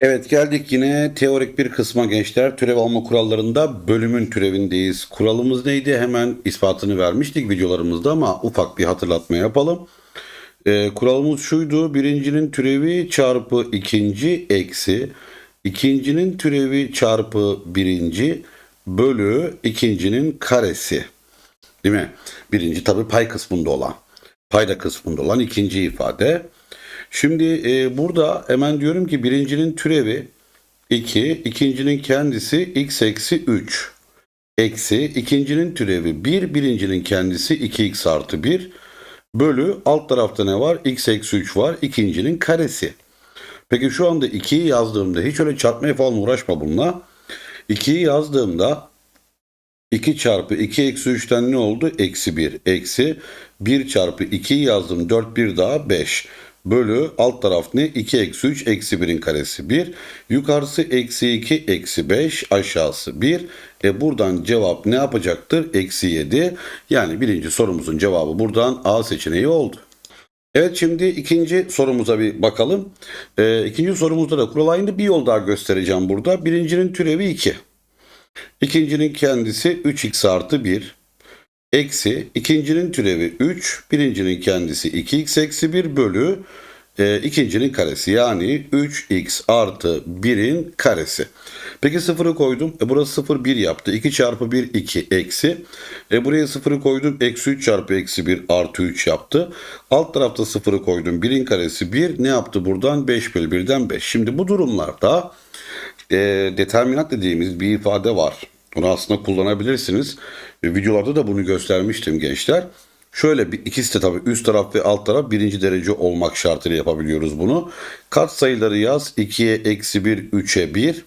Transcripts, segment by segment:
Evet geldik yine teorik bir kısma gençler. Türev alma kurallarında bölümün türevindeyiz. Kuralımız neydi? Hemen ispatını vermiştik videolarımızda ama ufak bir hatırlatma yapalım. Ee, kuralımız şuydu. Birincinin türevi çarpı ikinci eksi ikincinin türevi çarpı birinci bölü ikincinin karesi. Değil mi? Birinci tabii pay kısmında olan. Payda kısmında olan ikinci ifade. Şimdi e, burada hemen diyorum ki birincinin türevi 2, ikincinin kendisi x eksi 3. Eksi ikincinin türevi 1, birincinin kendisi 2x artı 1. Bölü alt tarafta ne var? x eksi 3 var. ikincinin karesi. Peki şu anda 2'yi yazdığımda hiç öyle çarpmaya falan uğraşma bununla. 2'yi yazdığımda 2 çarpı 2 eksi 3'ten ne oldu? Eksi 1. Eksi 1 çarpı 2'yi yazdım. 4 bir daha 5. Bölü alt taraf ne? 2 eksi 3 eksi 1'in karesi 1. Yukarısı eksi 2 eksi 5 aşağısı 1. E buradan cevap ne yapacaktır? Eksi 7. Yani birinci sorumuzun cevabı buradan A seçeneği oldu. Evet şimdi ikinci sorumuza bir bakalım. E, ikinci sorumuzda da kural aynı bir yol daha göstereceğim burada. Birincinin türevi 2. İkincinin kendisi 3x artı 1. Eksi ikincinin türevi 3. Birincinin kendisi 2x eksi 1 bölü e, ikincinin karesi. Yani 3x artı 1'in karesi. Peki sıfırı koydum. E burası 0 1 yaptı. 2 çarpı 1 2 eksi. E buraya sıfırı koydum. Eksi 3 çarpı eksi 1 artı 3 yaptı. Alt tarafta sıfırı koydum. 1'in karesi 1. Ne yaptı buradan? 5 bölü 1'den 5. Şimdi bu durumlarda e, determinant dediğimiz bir ifade var. Bunu aslında kullanabilirsiniz. Videolarda da bunu göstermiştim gençler. Şöyle bir ikisi de tabii üst taraf ve alt taraf birinci derece olmak şartıyla yapabiliyoruz bunu. Kat sayıları yaz 2'ye eksi 1 3'e 1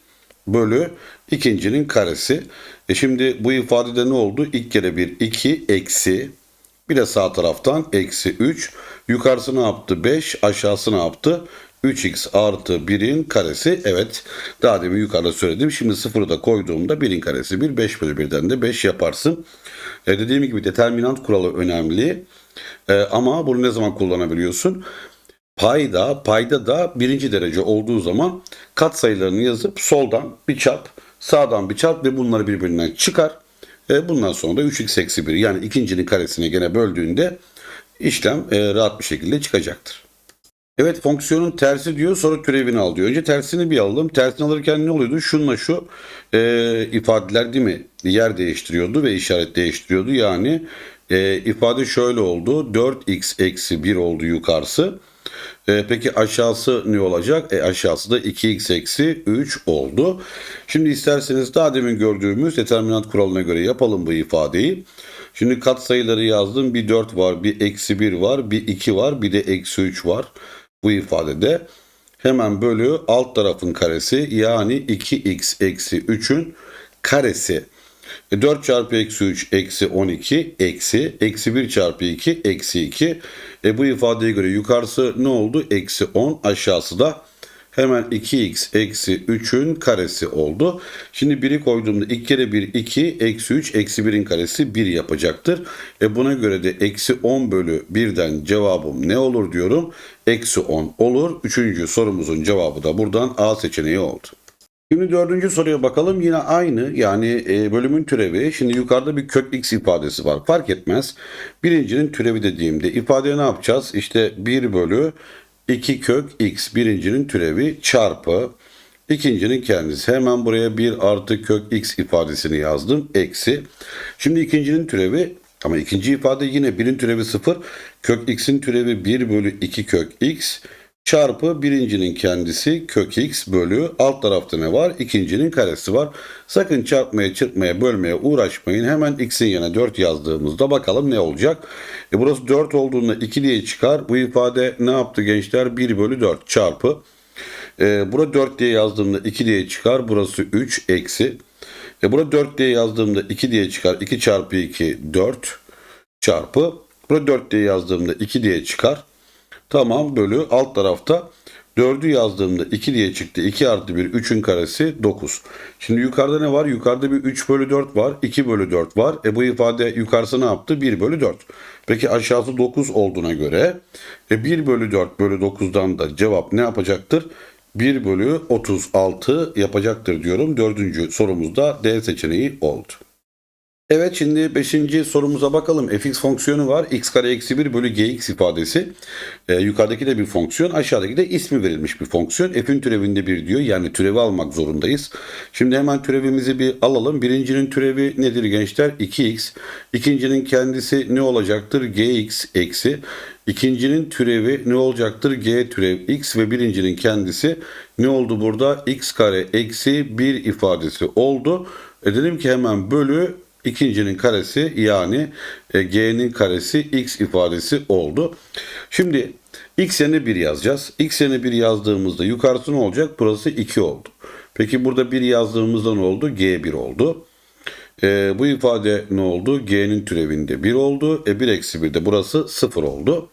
bölü ikincinin karesi. E şimdi bu ifadede ne oldu? İlk kere 1 2 eksi bir de sağ taraftan eksi 3. Yukarısı ne yaptı? 5. Aşağısı ne yaptı? 3x artı 1'in karesi. Evet daha demin yukarıda söyledim. Şimdi sıfırı da koyduğumda 1'in karesi 1. 5 bölü 1'den de 5 yaparsın. E dediğim gibi determinant kuralı önemli. E, ama bunu ne zaman kullanabiliyorsun? Payda, payda da birinci derece olduğu zaman kat sayılarını yazıp soldan bir çarp, sağdan bir çarp ve bunları birbirinden çıkar. E, bundan sonra da 3x eksi 1 yani ikincinin karesine gene böldüğünde işlem e, rahat bir şekilde çıkacaktır. Evet fonksiyonun tersi diyor sonra türevini al diyor. Önce tersini bir alalım. Tersini alırken ne oluyordu? Şunla şu e, ifadeler değil mi? Yer değiştiriyordu ve işaret değiştiriyordu. Yani e, ifade şöyle oldu. 4x eksi 1 oldu yukarısı. E, peki aşağısı ne olacak? E, aşağısı da 2x eksi 3 oldu. Şimdi isterseniz daha demin gördüğümüz determinant kuralına göre yapalım bu ifadeyi. Şimdi kat sayıları yazdım. Bir 4 var, bir eksi 1 var, bir 2 var, bir de eksi 3 var bu ifadede. Hemen bölü alt tarafın karesi yani 2x eksi 3'ün karesi. E 4 çarpı eksi 3 eksi 12 eksi eksi 1 çarpı 2 eksi 2. E bu ifadeye göre yukarısı ne oldu? Eksi 10 aşağısı da hemen 2x eksi 3'ün karesi oldu. Şimdi 1'i koyduğumda 2 kere 1 2 eksi 3 eksi 1'in karesi 1 yapacaktır. E buna göre de eksi 10 bölü 1'den cevabım ne olur diyorum? Eksi 10 olur. Üçüncü sorumuzun cevabı da buradan A seçeneği oldu. Şimdi dördüncü soruya bakalım. Yine aynı yani e, bölümün türevi. Şimdi yukarıda bir kök x ifadesi var. Fark etmez. Birincinin türevi dediğimde ifadeye ne yapacağız? İşte 1 bölü 2 kök x birincinin türevi çarpı ikincinin kendisi. Hemen buraya 1 artı kök x ifadesini yazdım. Eksi. Şimdi ikincinin türevi ama ikinci ifade yine birin türevi 0. Kök x'in türevi 1 bölü 2 kök x çarpı birincinin kendisi kök x bölü alt tarafta ne var? İkincinin karesi var. Sakın çarpmaya, çırpmaya, bölmeye uğraşmayın. Hemen x'in yerine 4 yazdığımızda bakalım ne olacak? E burası 4 olduğunda 2 diye çıkar. Bu ifade ne yaptı gençler? 1 bölü 4 çarpı. E, burada 4 diye yazdığımda 2 diye çıkar. Burası 3 eksi. E burada 4 diye yazdığımda 2 diye çıkar. 2 çarpı 2 4 çarpı. Burada 4 diye yazdığımda 2 diye çıkar. Tamam bölü alt tarafta 4'ü yazdığımda 2 diye çıktı. 2 artı 1 3'ün karesi 9. Şimdi yukarıda ne var? Yukarıda bir 3 bölü 4 var. 2 bölü 4 var. E bu ifade yukarısı ne yaptı? 1 bölü 4. Peki aşağısı 9 olduğuna göre e 1 bölü 4 bölü 9'dan da cevap ne yapacaktır? 1 bölü 36 yapacaktır diyorum. Dördüncü sorumuzda D seçeneği oldu. Evet şimdi 5. sorumuza bakalım. fx fonksiyonu var. x kare eksi 1 bölü gx ifadesi. Ee, yukarıdaki de bir fonksiyon. Aşağıdaki de ismi verilmiş bir fonksiyon. f'in türevinde bir diyor. Yani türevi almak zorundayız. Şimdi hemen türevimizi bir alalım. Birincinin türevi nedir gençler? 2x. İkincinin kendisi ne olacaktır? gx eksi. İkincinin türevi ne olacaktır? g türev x ve birincinin kendisi ne oldu burada? x kare eksi 1 ifadesi oldu. E dedim ki hemen bölü ikincinin karesi yani e, g'nin karesi x ifadesi oldu. Şimdi x yerine 1 yazacağız. x yerine 1 yazdığımızda yukarısı ne olacak? Burası 2 oldu. Peki burada 1 yazdığımızda ne oldu? g1 oldu. E, bu ifade ne oldu? g'nin türevinde 1 oldu. E 1 eksi 1 de burası 0 oldu.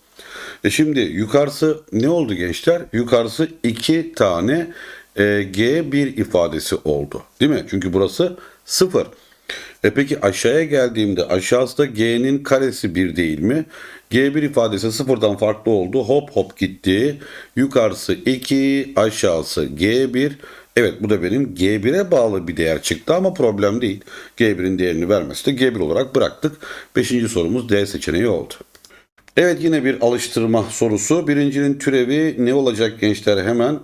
E şimdi yukarısı ne oldu gençler? Yukarısı 2 tane e, g1 ifadesi oldu. Değil mi? Çünkü burası 0. E peki aşağıya geldiğimde aşağısı da g'nin karesi 1 değil mi? g1 ifadesi sıfırdan farklı oldu. Hop hop gitti. Yukarısı 2, aşağısı g1. Evet bu da benim g1'e bağlı bir değer çıktı ama problem değil. g1'in değerini vermesi de g1 olarak bıraktık. Beşinci sorumuz D seçeneği oldu. Evet yine bir alıştırma sorusu. Birincinin türevi ne olacak gençler hemen?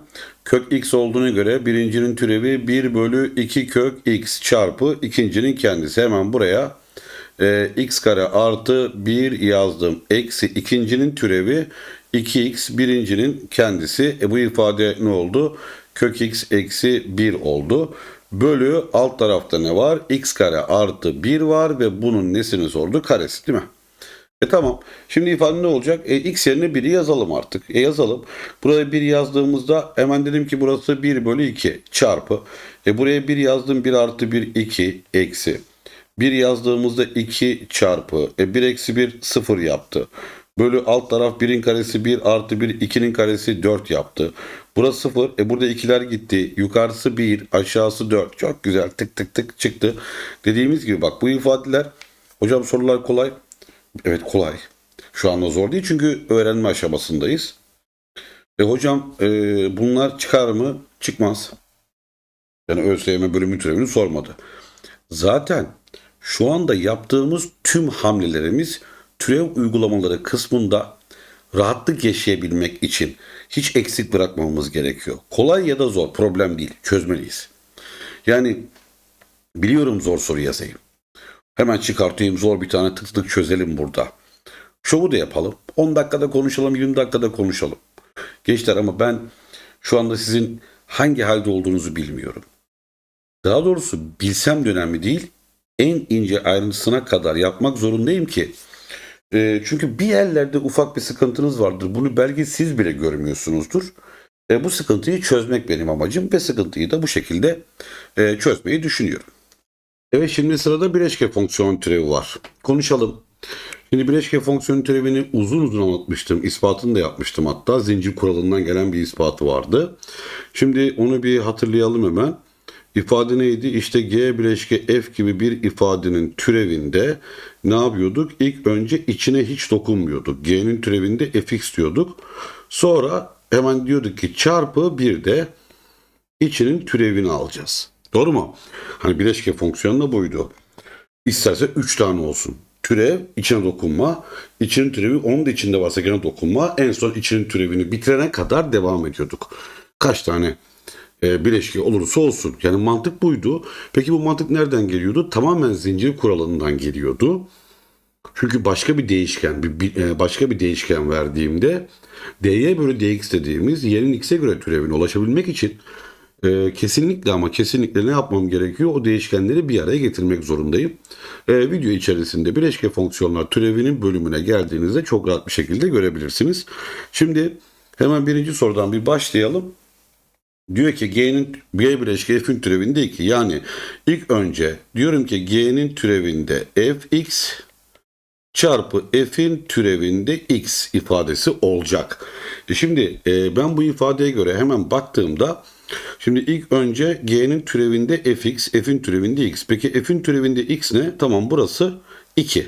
Kök x olduğuna göre birincinin türevi 1 bölü 2 kök x çarpı ikincinin kendisi. Hemen buraya e, x kare artı 1 yazdım. Eksi ikincinin türevi 2x birincinin kendisi. E, bu ifade ne oldu? Kök x eksi 1 oldu. Bölü alt tarafta ne var? x kare artı 1 var ve bunun nesini sordu? Karesi değil mi? E tamam. Şimdi ifade ne olacak? E, x yerine 1'i yazalım artık. E yazalım. Buraya 1 yazdığımızda hemen dedim ki burası 1 bölü 2 çarpı. E buraya 1 yazdım 1 artı 1 2 eksi. 1 yazdığımızda 2 çarpı. E 1 eksi 1 0 yaptı. Bölü alt taraf 1'in karesi 1 artı 1 2'nin karesi 4 yaptı. Burası 0. E burada ikiler gitti. Yukarısı 1 aşağısı 4. Çok güzel tık tık tık çıktı. Dediğimiz gibi bak bu ifadeler hocam sorular kolay. Evet kolay. Şu anda zor değil çünkü öğrenme aşamasındayız. E hocam e, bunlar çıkar mı? Çıkmaz. Yani ÖSYM bölümü türevini sormadı. Zaten şu anda yaptığımız tüm hamlelerimiz türev uygulamaları kısmında rahatlık yaşayabilmek için hiç eksik bırakmamamız gerekiyor. Kolay ya da zor problem değil. Çözmeliyiz. Yani biliyorum zor soru yazayım. Hemen çıkartayım zor bir tane tık tık çözelim burada. Şovu da yapalım. 10 dakikada konuşalım, 20 dakikada konuşalım. Gençler ama ben şu anda sizin hangi halde olduğunuzu bilmiyorum. Daha doğrusu bilsem de önemli değil. En ince ayrıntısına kadar yapmak zorundayım ki. E, çünkü bir yerlerde ufak bir sıkıntınız vardır. Bunu belki siz bile görmüyorsunuzdur. E, bu sıkıntıyı çözmek benim amacım ve sıkıntıyı da bu şekilde e, çözmeyi düşünüyorum. Evet şimdi sırada bileşke fonksiyon türevi var. Konuşalım. Şimdi bileşke fonksiyon türevini uzun uzun anlatmıştım. İspatını da yapmıştım hatta. Zincir kuralından gelen bir ispatı vardı. Şimdi onu bir hatırlayalım hemen. İfade neydi? İşte G bileşke F gibi bir ifadenin türevinde ne yapıyorduk? İlk önce içine hiç dokunmuyorduk. G'nin türevinde fx diyorduk. Sonra hemen diyorduk ki çarpı bir de içinin türevini alacağız. Doğru mu? Hani bileşke fonksiyonu da buydu. İsterse 3 tane olsun. Türev, içine dokunma. İçinin türevi onun da içinde varsa gene dokunma. En son içinin türevini bitirene kadar devam ediyorduk. Kaç tane e, bileşke olursa olsun. Yani mantık buydu. Peki bu mantık nereden geliyordu? Tamamen zincir kuralından geliyordu. Çünkü başka bir değişken, bir, bir, e, başka bir değişken verdiğimde dy bölü dx dediğimiz y'nin x'e göre türevine ulaşabilmek için e, kesinlikle ama kesinlikle ne yapmam gerekiyor? O değişkenleri bir araya getirmek zorundayım. E, video içerisinde bileşke fonksiyonlar türevinin bölümüne geldiğinizde çok rahat bir şekilde görebilirsiniz. Şimdi hemen birinci sorudan bir başlayalım. Diyor ki g'nin g bileşke f'in türevinde 2. Yani ilk önce diyorum ki g'nin türevinde fx çarpı f'in türevinde x ifadesi olacak. E şimdi e, ben bu ifadeye göre hemen baktığımda Şimdi ilk önce g'nin türevinde fx, f'in türevinde x. Peki f'in türevinde x ne? Tamam burası 2.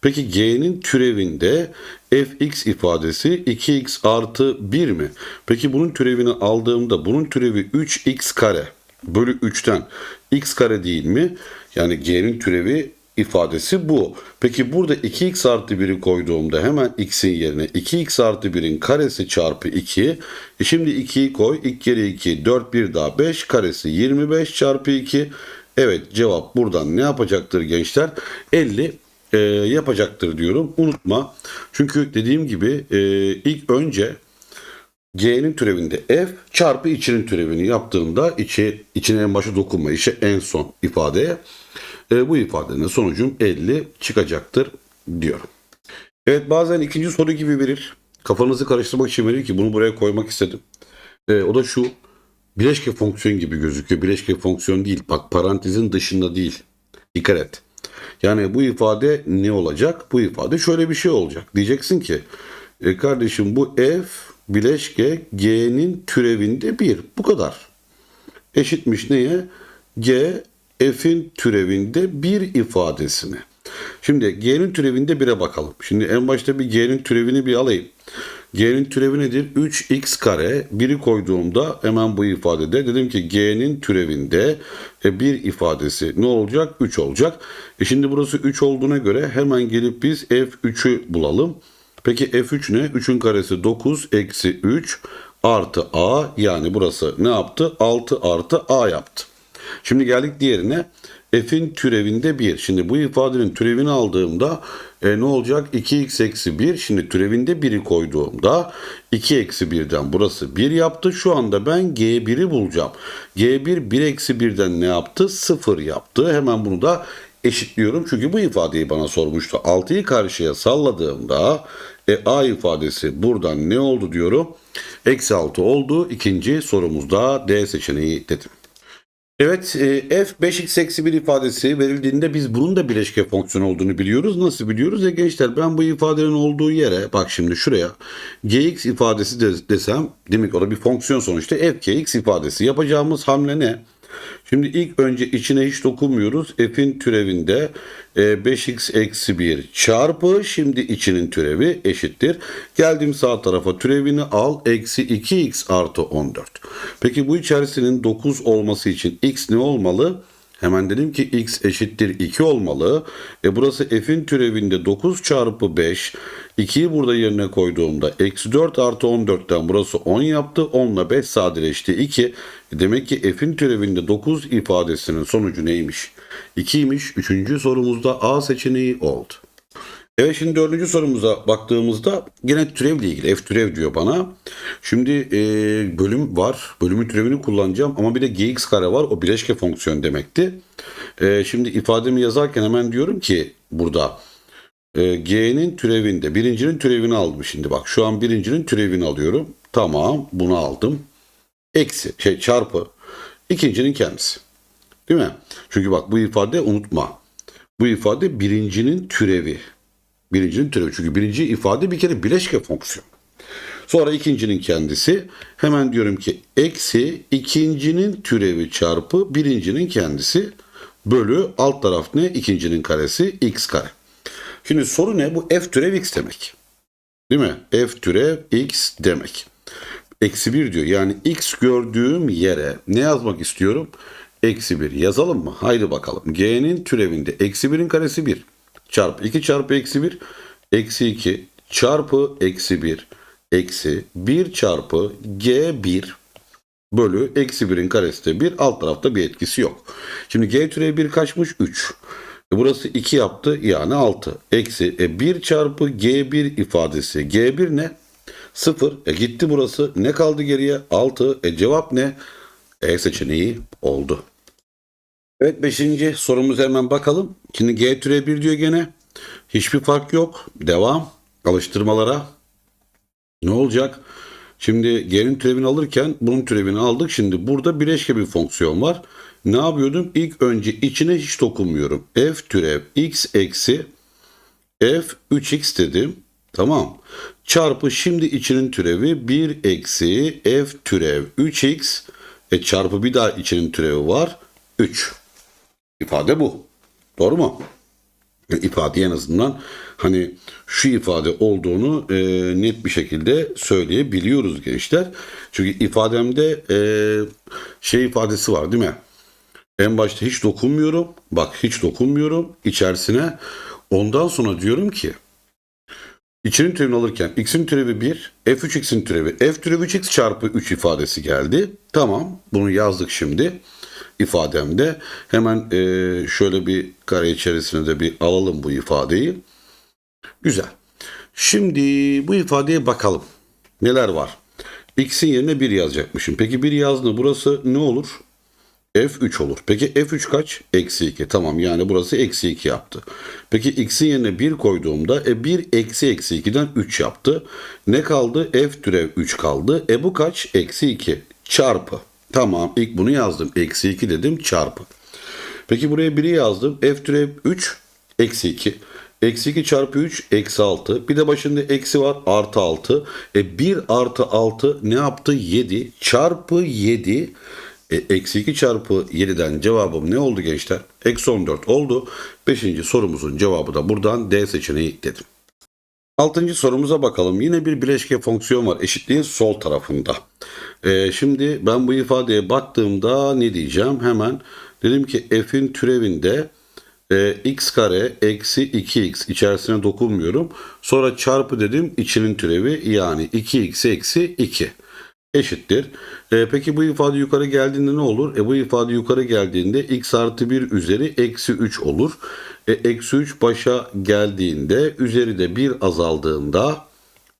Peki g'nin türevinde fx ifadesi 2x artı 1 mi? Peki bunun türevini aldığımda bunun türevi 3x kare bölü 3'ten x kare değil mi? Yani g'nin türevi ifadesi bu. Peki burada 2x artı 1'i koyduğumda hemen x'in yerine 2x artı 1'in karesi çarpı 2. E şimdi 2'yi koy. 2 kere 2 4 1 daha 5 karesi 25 çarpı 2. Evet cevap buradan ne yapacaktır gençler? 50 e, yapacaktır diyorum. Unutma. Çünkü dediğim gibi e, ilk önce G'nin türevinde f çarpı içinin türevini yaptığımda içi, içine en başa dokunma işe en son ifadeye e, bu ifadenin sonucum 50 çıkacaktır diyorum. Evet bazen ikinci soru gibi verir. Kafanızı karıştırmak için verir ki bunu buraya koymak istedim. E, o da şu bileşke fonksiyon gibi gözüküyor. Bileşke fonksiyon değil. Bak parantezin dışında değil. Dikkat et. Yani bu ifade ne olacak? Bu ifade şöyle bir şey olacak. Diyeceksin ki e, kardeşim bu f bileşke g'nin türevinde 1. Bu kadar. Eşitmiş neye? g f'in türevinde 1 ifadesine. Şimdi g'nin türevinde 1'e bakalım. Şimdi en başta bir g'nin türevini bir alayım. G'nin türevi nedir? 3x kare 1'i koyduğumda hemen bu ifadede dedim ki g'nin türevinde e, bir ifadesi ne olacak? 3 olacak. E şimdi burası 3 olduğuna göre hemen gelip biz f3'ü bulalım. Peki f3 ne? 3'ün karesi 9 eksi 3 artı a yani burası ne yaptı? 6 artı a yaptı. Şimdi geldik diğerine. F'in türevinde 1. Şimdi bu ifadenin türevini aldığımda e, ne olacak? 2x eksi 1. Şimdi türevinde 1'i koyduğumda 2 eksi 1'den burası 1 yaptı. Şu anda ben g1'i bulacağım. g1 1 eksi 1'den ne yaptı? 0 yaptı. Hemen bunu da eşitliyorum. Çünkü bu ifadeyi bana sormuştu. 6'yı karşıya salladığımda e, a ifadesi buradan ne oldu diyorum? Eksi 6 oldu. İkinci sorumuzda D seçeneği dedim. Evet, e, f 5x eksi 1 ifadesi verildiğinde biz bunun da bileşke fonksiyon olduğunu biliyoruz. Nasıl biliyoruz? Ya gençler ben bu ifadenin olduğu yere bak şimdi şuraya gx ifadesi de, desem demek o da bir fonksiyon sonuçta f gx ifadesi. Yapacağımız hamle ne? Şimdi ilk önce içine hiç dokunmuyoruz. F'in türevinde e, 5x eksi 1 çarpı şimdi içinin türevi eşittir. Geldim sağ tarafa türevini al. Eksi 2x artı 14. Peki bu içerisinin 9 olması için x ne olmalı? Hemen dedim ki x eşittir 2 olmalı. E burası f'in türevinde 9 çarpı 5. 2'yi burada yerine koyduğumda eksi 4 artı 14'ten burası 10 yaptı. 10 ile 5 sadeleşti 2. E demek ki f'in türevinde 9 ifadesinin sonucu neymiş? 2'ymiş. Üçüncü sorumuzda A seçeneği oldu. Evet şimdi dördüncü sorumuza baktığımızda yine türevle ilgili f türev diyor bana. Şimdi e, bölüm var. Bölümün türevini kullanacağım ama bir de gx kare var. O bileşke fonksiyon demekti. E, şimdi ifademi yazarken hemen diyorum ki burada e, g'nin türevinde birincinin türevini aldım şimdi bak. Şu an birincinin türevini alıyorum. Tamam bunu aldım. Eksi şey çarpı ikincinin kendisi. Değil mi? Çünkü bak bu ifade unutma. Bu ifade birincinin türevi. Birincinin türevi. Çünkü birinci ifade bir kere bileşke fonksiyon. Sonra ikincinin kendisi. Hemen diyorum ki eksi ikincinin türevi çarpı birincinin kendisi bölü alt taraf ne? İkincinin karesi x kare. Şimdi soru ne? Bu f türev x demek. Değil mi? f türev x demek. Eksi 1 diyor. Yani x gördüğüm yere ne yazmak istiyorum? Eksi 1 yazalım mı? Haydi bakalım. G'nin türevinde eksi 1'in karesi 1 çarpı 2 çarpı eksi 1 eksi 2 çarpı eksi 1 eksi 1 çarpı G1 bölü eksi 1'in karesi de 1 alt tarafta bir etkisi yok. Şimdi G türevi 1 kaçmış? 3. E burası 2 yaptı yani 6. Eksi e 1 çarpı G1 ifadesi. G1 ne? 0. E gitti burası. Ne kaldı geriye? 6. E cevap ne? E seçeneği oldu. Evet 5. sorumuza hemen bakalım. Şimdi G türe 1 diyor gene. Hiçbir fark yok. Devam. Alıştırmalara. Ne olacak? Şimdi G'nin türevini alırken bunun türevini aldık. Şimdi burada bileşke bir fonksiyon var. Ne yapıyordum? İlk önce içine hiç dokunmuyorum. F türev x eksi f 3x dedim. Tamam. Çarpı şimdi içinin türevi 1 eksi f türev 3x e çarpı bir daha içinin türevi var 3. İfade bu. Doğru mu? ifade en azından hani şu ifade olduğunu e, net bir şekilde söyleyebiliyoruz gençler. Çünkü ifademde e, şey ifadesi var değil mi? En başta hiç dokunmuyorum. Bak hiç dokunmuyorum içerisine. Ondan sonra diyorum ki içinin türevini alırken x'in türevi 1, f3x'in türevi f türevi 3x çarpı 3 ifadesi geldi. Tamam bunu yazdık şimdi ifademde. Hemen e, şöyle bir kare içerisine de bir alalım bu ifadeyi. Güzel. Şimdi bu ifadeye bakalım. Neler var? X'in yerine 1 yazacakmışım. Peki 1 yazdığında burası ne olur? F3 olur. Peki F3 kaç? Eksi 2. Tamam yani burası eksi 2 yaptı. Peki X'in yerine 1 koyduğumda e 1 eksi eksi 2'den 3 yaptı. Ne kaldı? F türev 3 kaldı. E bu kaç? Eksi 2 çarpı. Tamam ilk bunu yazdım. Eksi 2 dedim çarpı. Peki buraya 1'i yazdım. F türev 3 eksi 2. Eksi 2 çarpı 3 eksi 6. Bir de başında eksi var artı 6. E 1 artı 6 ne yaptı? 7 çarpı 7. E, eksi 2 çarpı 7'den cevabım ne oldu gençler? Eksi 14 oldu. Beşinci sorumuzun cevabı da buradan D seçeneği dedim. Altıncı sorumuza bakalım. Yine bir bileşke fonksiyon var. Eşitliğin sol tarafında. Ee, şimdi ben bu ifadeye baktığımda ne diyeceğim? Hemen dedim ki f'in türevinde e, x kare eksi 2x içerisine dokunmuyorum. Sonra çarpı dedim içinin türevi yani 2x eksi 2 eşittir. E, peki bu ifade yukarı geldiğinde ne olur? E, bu ifade yukarı geldiğinde x artı 1 üzeri eksi 3 olur. E, eksi 3 başa geldiğinde üzeri de 1 azaldığında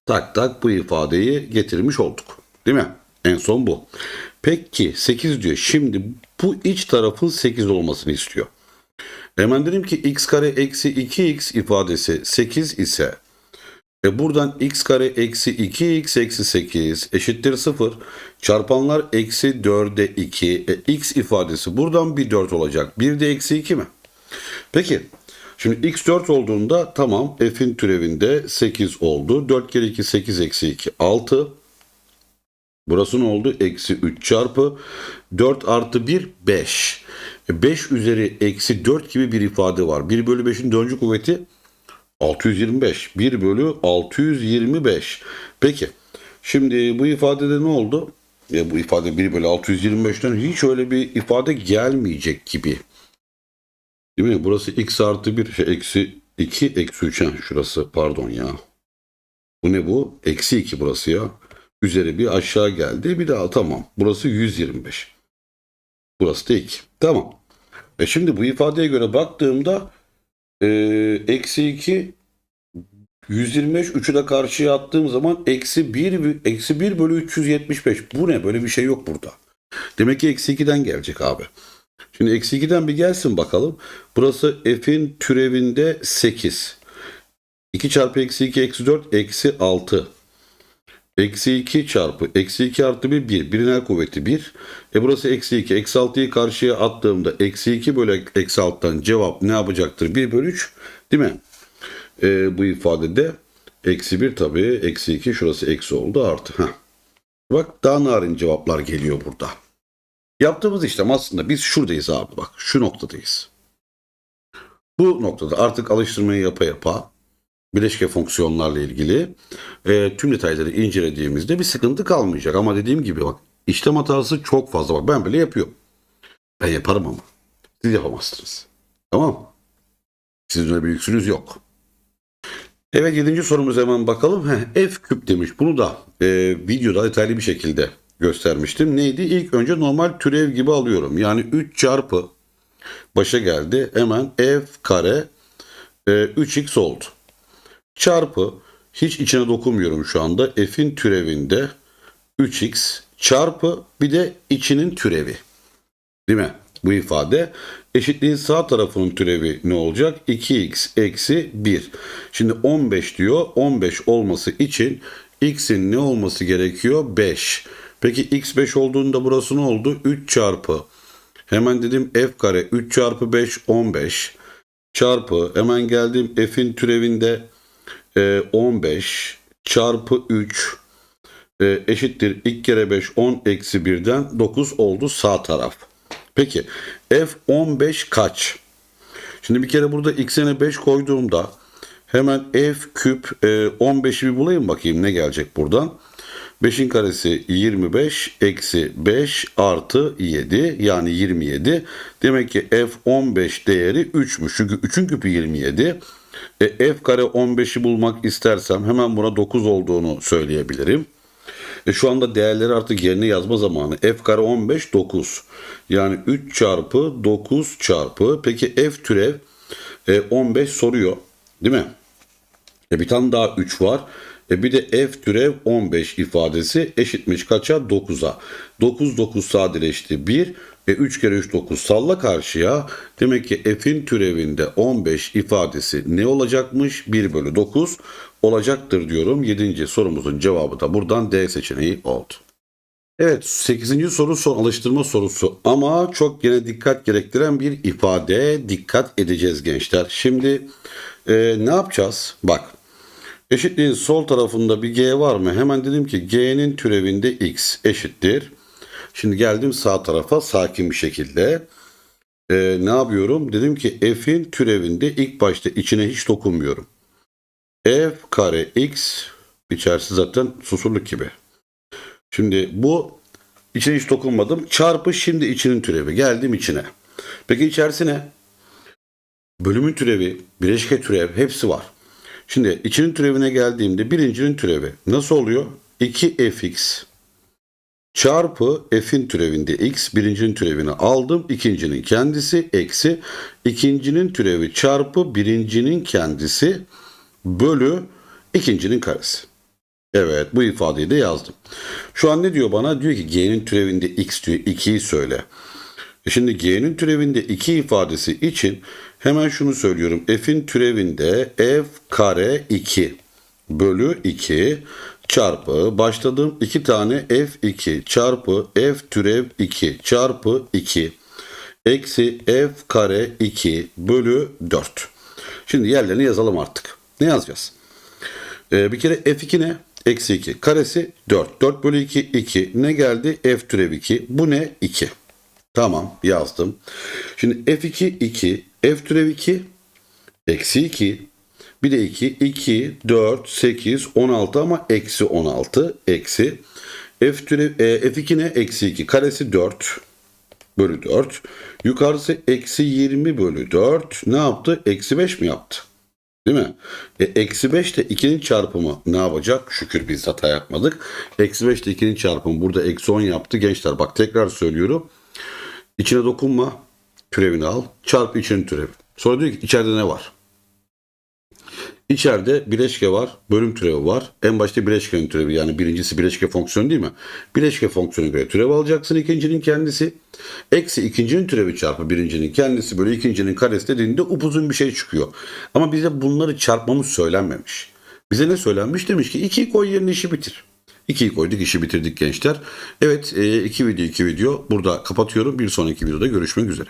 tak tak bu ifadeyi getirmiş olduk. Değil mi? En son bu. Peki 8 diyor. Şimdi bu iç tarafın 8 olmasını istiyor. Hemen dedim ki x kare eksi 2x ifadesi 8 ise e buradan x kare eksi 2x eksi 8 eşittir 0. Çarpanlar eksi 4'e 2. E, x ifadesi buradan bir 4 olacak. Bir de eksi 2 mi? Peki. Şimdi x 4 olduğunda tamam f'in türevinde 8 oldu. 4 kere 2 8 eksi 2 6. Burası ne oldu? Eksi 3 çarpı 4 artı 1 5. 5 üzeri eksi 4 gibi bir ifade var. 1 bölü 5'in döncü kuvveti 625. 1 bölü 625. Peki. Şimdi bu ifadede ne oldu? E, bu ifade 1 bölü 625'ten hiç öyle bir ifade gelmeyecek gibi. Değil mi? Burası x artı 1. Şey, eksi 2 eksi 3. Ha, şurası pardon ya. Bu ne bu? Eksi 2 burası ya. Üzeri bir aşağı geldi. Bir daha tamam. Burası 125. Burası da 2. Tamam. E şimdi bu ifadeye göre baktığımda eksi 2 125 3'ü de karşıya attığım zaman eksi 1 eksi 1 bölü 375. Bu ne? Böyle bir şey yok burada. Demek ki eksi 2'den gelecek abi. Şimdi eksi 2'den bir gelsin bakalım. Burası f'in türevinde 8. 2 çarpı eksi 2 eksi 4 eksi 6. Eksi 2 çarpı eksi 2 artı 1 1. Birinel kuvveti 1. E burası eksi 2. Eksi 6'yı karşıya attığımda eksi 2 bölü eksi 6'dan cevap ne yapacaktır? 1 bölü 3. Değil mi? E, bu ifadede eksi 1 tabii. Eksi 2 şurası eksi oldu artı. Heh. Bak daha narin cevaplar geliyor burada. Yaptığımız işlem aslında biz şuradayız abi bak. Şu noktadayız. Bu noktada artık alıştırmayı yapa yapa bileşke fonksiyonlarla ilgili e, tüm detayları incelediğimizde bir sıkıntı kalmayacak. Ama dediğim gibi bak işlem hatası çok fazla var. Ben bile yapıyorum. Ben yaparım ama. Siz yapamazsınız. Tamam? Sizin öyle bir yok. Evet yedinci sorumuza hemen bakalım. Heh, f küp demiş. Bunu da e, videoda detaylı bir şekilde göstermiştim. Neydi? İlk önce normal türev gibi alıyorum. Yani 3 çarpı başa geldi. Hemen f kare e, 3x oldu. Çarpı hiç içine dokunmuyorum şu anda. F'in türevinde 3x çarpı bir de içinin türevi. Değil mi? Bu ifade eşitliğin sağ tarafının türevi ne olacak? 2x eksi 1. Şimdi 15 diyor. 15 olması için x'in ne olması gerekiyor? 5. Peki x 5 olduğunda burası ne oldu? 3 çarpı. Hemen dedim f kare 3 çarpı 5 15 çarpı hemen geldim f'in türevinde e, 15 çarpı 3 e, eşittir 2 kere 5 10 eksi 1'den 9 oldu sağ taraf. Peki f 15 kaç? Şimdi bir kere burada x'ine 5 koyduğumda hemen f küp e, 15'i bir bulayım bakayım ne gelecek buradan. 5'in karesi 25 eksi 5 artı 7 yani 27. Demek ki f15 değeri 3'müş. Çünkü 3'ün küpü 27. E, f kare 15'i bulmak istersem hemen buna 9 olduğunu söyleyebilirim. E şu anda değerleri artık yerine yazma zamanı. F kare 15 9. Yani 3 çarpı 9 çarpı. Peki f türev e, 15 soruyor. Değil mi? E bir tane daha 3 var. E bir de f türev 15 ifadesi eşitmiş kaça? 9'a. 9 9 sadeleşti 1. E 3 kere 3 9 salla karşıya. Demek ki f'in türevinde 15 ifadesi ne olacakmış? 1 bölü 9 olacaktır diyorum. 7. sorumuzun cevabı da buradan D seçeneği oldu. Evet 8. soru son alıştırma sorusu ama çok gene dikkat gerektiren bir ifade dikkat edeceğiz gençler. Şimdi e, ne yapacağız? Bak eşitliğin sol tarafında bir g var mı? Hemen dedim ki g'nin türevinde x eşittir. Şimdi geldim sağ tarafa sakin bir şekilde. E, ne yapıyorum? Dedim ki f'in türevinde ilk başta içine hiç dokunmuyorum. f kare x içerisi zaten susurluk gibi. Şimdi bu içine hiç dokunmadım. Çarpı şimdi içinin türevi. Geldim içine. Peki içerisine bölümün türevi, bileşke türev hepsi var. Şimdi içinin türevine geldiğimde birincinin türevi nasıl oluyor? 2fx çarpı f'in türevinde x birincinin türevini aldım. ikincinin kendisi eksi ikincinin türevi çarpı birincinin kendisi bölü ikincinin karesi. Evet bu ifadeyi de yazdım. Şu an ne diyor bana? Diyor ki g'nin türevinde x diyor 2'yi söyle. E şimdi g'nin türevinde 2 ifadesi için hemen şunu söylüyorum. f'in türevinde f kare 2 bölü 2 çarpı başladığım iki tane f2 çarpı f türev 2 çarpı 2 eksi f kare 2 bölü 4. Şimdi yerlerini yazalım artık. Ne yazacağız? Ee, bir kere f2 ne? Eksi 2. Karesi 4. 4 bölü 2 2. Ne geldi? F türev 2. Bu ne? 2. Tamam yazdım. Şimdi F2 2. F türev 2. Eksi 2. Bir de 2. 2, 4, 8, 16 ama eksi 16. Eksi. F türev, e, F2 ne? Eksi 2. Karesi 4 bölü 4. Yukarısı eksi 20 bölü 4. Ne yaptı? Eksi 5 mi yaptı? Değil mi? E, eksi 5 ile 2'nin çarpımı ne yapacak? Şükür biz hata yapmadık. Eksi 5 ile 2'nin çarpımı burada eksi 10 yaptı. Gençler bak tekrar söylüyorum. İçine dokunma. Türevini al. Çarpı içinin türevi. Sonra diyor ki içeride ne var? İçeride bileşke var, bölüm türevi var. En başta bileşkenin türevi yani birincisi bileşke fonksiyonu değil mi? Bileşke fonksiyonu göre türev alacaksın ikincinin kendisi. Eksi ikincinin türevi çarpı birincinin kendisi böyle ikincinin karesi dediğinde upuzun bir şey çıkıyor. Ama bize bunları çarpmamız söylenmemiş. Bize ne söylenmiş? Demiş ki 2'yi koy yerine işi bitir. 2'yi koyduk işi bitirdik gençler. Evet 2 video 2 video burada kapatıyorum. Bir sonraki videoda görüşmek üzere.